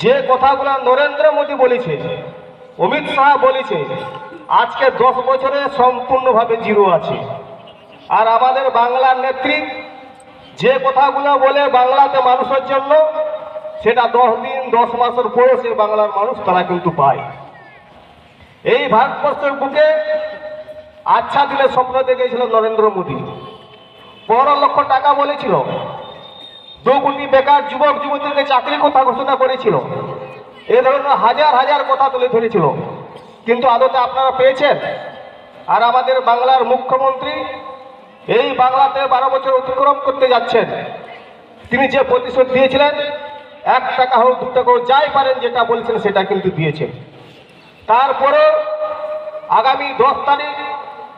যে কথাগুলো নরেন্দ্র মোদী বলেছে, অমিত শাহ বলেছে, আজকে দশ বছরে সম্পূর্ণভাবে জিরো আছে। আর আমাদের বাংলার নেত্রী যে কথাগুলো বলে বাংলাতে মানুষের জন্য, সেটা দশ দিন, দশ মাসের পরে সে বাংলার মানুষ তারা কিন্তু পায়। এই ভারতবর্ষের বুকে আচ্ছা দিলে স্বপ্ন দেখেছিল নরেন্দ্র মোদী। পনেরো লক্ষ টাকা বলেছিল দু বেকার যুবক যুবতীকে চাকরির কথা ঘোষণা করেছিল। এ ধরনের হাজার হাজার কথা তুলে ধরেছিল। কিন্তু আদতে আপনারা পেয়েছেন? আর আমাদের বাংলার মুখ্যমন্ত্রী এই বাংলাতে বারো বছর অতিক্রম করতে যাচ্ছেন। তিনি যে প্রতিশোধ দিয়েছিলেন, এক টাকা হোক, দু টাকা হোক, যাই পারেন, যেটা বলছেন সেটা কিন্তু দিয়েছেন। তারপরে আগামী দশ তারিখ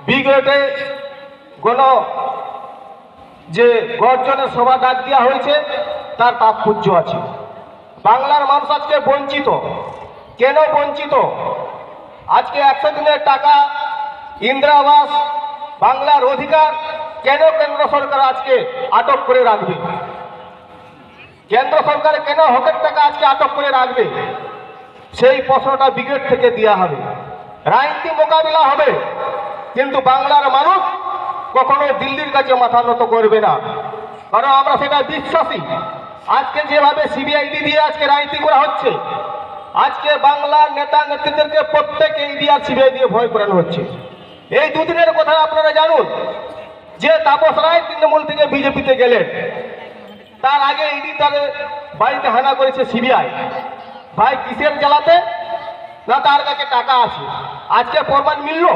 বিগ্রেটে গণ যে গর্জনের সভা ডাক দেওয়া হয়েছে, তার তাৎপর্য আছে। বাংলার মানুষ আজকে বঞ্চিত। কেন বঞ্চিত? আজকে একশো দিনের টাকা ইন্দিরা আবাস, বাংলার অধিকার, কেন কেন্দ্র সরকার আজকে আটক করে রাখবে? কেন্দ্র সরকার কেন হকের টাকা আজকে আটক করে রাখবে? সেই প্রশ্নটা ব্রিগেড থেকে দেওয়া হবে। রাজনীতি মোকাবিলা হবে, কিন্তু বাংলার মানুষ কখনো দিল্লির কাছে মাথা নত করবে না। কারণ আমরা সেটা বিশ্বাসী। আজকে যেভাবে সিবিআইডি দিয়ে আজকে রাজনীতি করা হচ্ছে, আজকে বাংলার নেতা নেত্রীদেরকে প্রত্যেক ইডি আর সিবিআই দিয়ে ভয় করানো হচ্ছে। এই দুদিনের কথা আপনারা জানুন যে তাপস রায় তৃণমূল থেকে বিজেপিতে গেলেন। তার আগে ইডি তাদের বাড়িতে হানা করেছে সিবিআই ভাই কিসের জ্বালাতে? না তার কাছে টাকা আছে। আজকে প্রমাণ মিলল?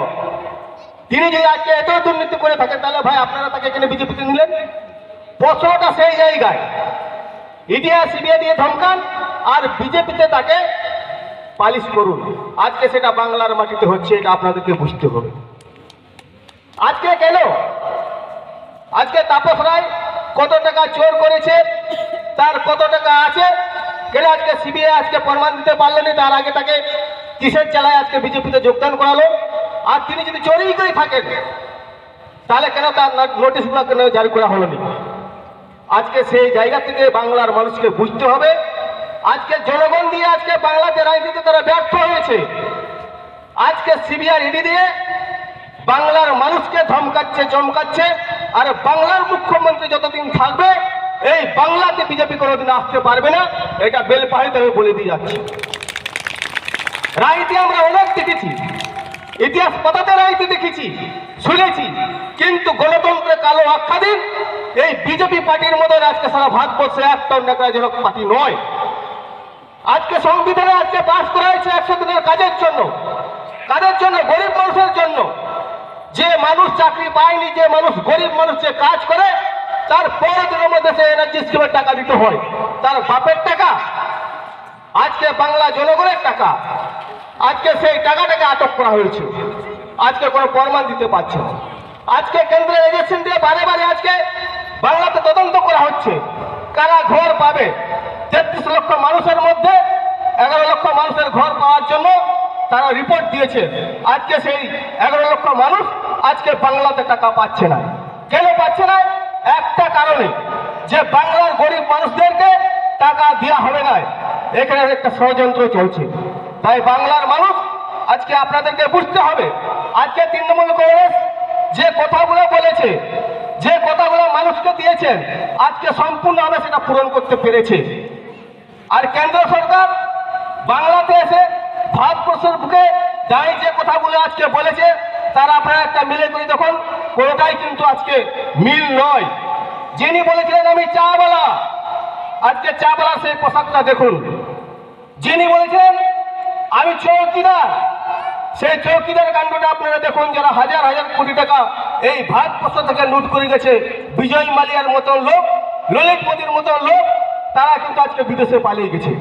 তিনি যদি আজকে এত দুর্নীতি করে থাকেন, তাহলে ভাই আপনারা তাকে এখানে বিজেপিতে নিলেন? প্রশ্নটা সেই জায়গায়। ইডিয়া সিবিআই দিয়ে ধমকান, আর বিজেপিতে তাকে পালিশ করুন। আজকে সেটা বাংলার মাটিতে হচ্ছে, এটা আপনাদেরকে বুঝতে হবে। আজকে কেন? আজকে তাপস রায় কত টাকা চোর করেছে, তার কত টাকা আছে, কেন আজকে সিবিআই আজকে প্রমাণ দিতে পারল না তার আগে তাকে কিসের চালায় আজকে বিজেপিতে যোগদান করালো? আর তিনি যদি চোরই করে থাকেন, তাহলে কেন তার নোটিশগুলো কেন জারি করা হলো না আজকে সেই জায়গা থেকে বাংলার মানুষকে বুঝতে হবে। আজকে জনগণ দিয়ে আজকে বাংলাতে রাজনীতি তারা ব্যর্থ হয়েছে। আজকে সিবিআই ইডি দিয়ে বাংলার মানুষকে ধমকাচ্ছে, চমকাচ্ছে। আর বাংলার মুখ্যমন্ত্রী যতদিন থাকবে, এই বাংলাতে বিজেপি কোনোদিন আসতে পারবে না। এটা বেলপাহাড়িতে আমি বলে দিয়ে যাচ্ছি। রাজনীতি আমরা অনেক দেখেছি। ইতিহাস পাতাতে রাজনীতি দেখেছি, শুনেছি। কিন্তু গণতন্ত্রের কালো আখ্যা দিন এই বিজেপি পার্টির মধ্যে আজকে সারা ভারতবর্ষে একটাও নেতাজনক পার্টি নয়। আজকে সংবিধানে আজকে পাশ করা হয়েছে একশো দিনের কাজের জন্য কাজের জন্য, গরিব মানুষের জন্য। যে মানুষ চাকরি পায়নি, যে মানুষ গরিব মানুষ যে কাজ করে, তার পরের দিনের মধ্যে সে এনার্জি স্কিমের টাকা দিতে হয়। তার বাপের টাকা, আজকে বাংলা জনগণের টাকা। আজকে সেই টাকাটাকে আটক করা হয়েছে। আজকে কোনো প্রমাণ দিতে পারছে না। আজকে কেন্দ্রের এজেন্সি দিয়ে বারে বারে আজকে বাংলাতে তদন্ত করা হচ্ছে। কারা ঘর পাবে? তেত্রিশ লক্ষ মানুষের মধ্যে এগারো লক্ষ মানুষের ঘর পাওয়ার জন্য তারা রিপোর্ট দিয়েছে। আজকে সেই এগারো লক্ষ মানুষ আজকে বাংলাতে টাকা পাচ্ছে না। কেন পাচ্ছে না? একটা কারণে যে বাংলার গরিব মানুষদেরকে টাকা দেওয়া হবে না। এখানে একটা ষড়যন্ত্র চলছে। তাই বাংলার মানুষ আজকে আপনাদেরকে বুঝতে হবে। আজকে তৃণমূল কংগ্রেস যে কথাগুলো বলেছে, যে কথাগুলো মানুষকে দিয়েছেন আজকে সম্পূর্ণভাবে সেটা পূরণ করতে পেরেছে। আর কেন্দ্র সরকার বাংলাতে এসে ভারতবর্ষের বুকে দাঁড়িয়ে যে কথাগুলো আজকে বলেছে, তার আপনারা একটা মিলে করে দেখুন, কোনোটাই কিন্তু আজকে মিল নয়। যিনি বলেছিলেন, আমি চাওয়ালা। আজকে চাওয়ালা সেই পোশাকটা দেখুন। যিনি বলেছেন আমি চৌকিদার। সেই চৌকিদার কাণ্ডটা আপনারা দেখুন, যারা হাজার হাজার কোটি টাকা এই ভারতবর্ষ থেকে লুট করে গেছে, বিজয় মালিয়ার মতন লোক ললিত মোদীর মতন লোক, তারা কিন্তু আজকে বিদেশে পালিয়ে গেছে।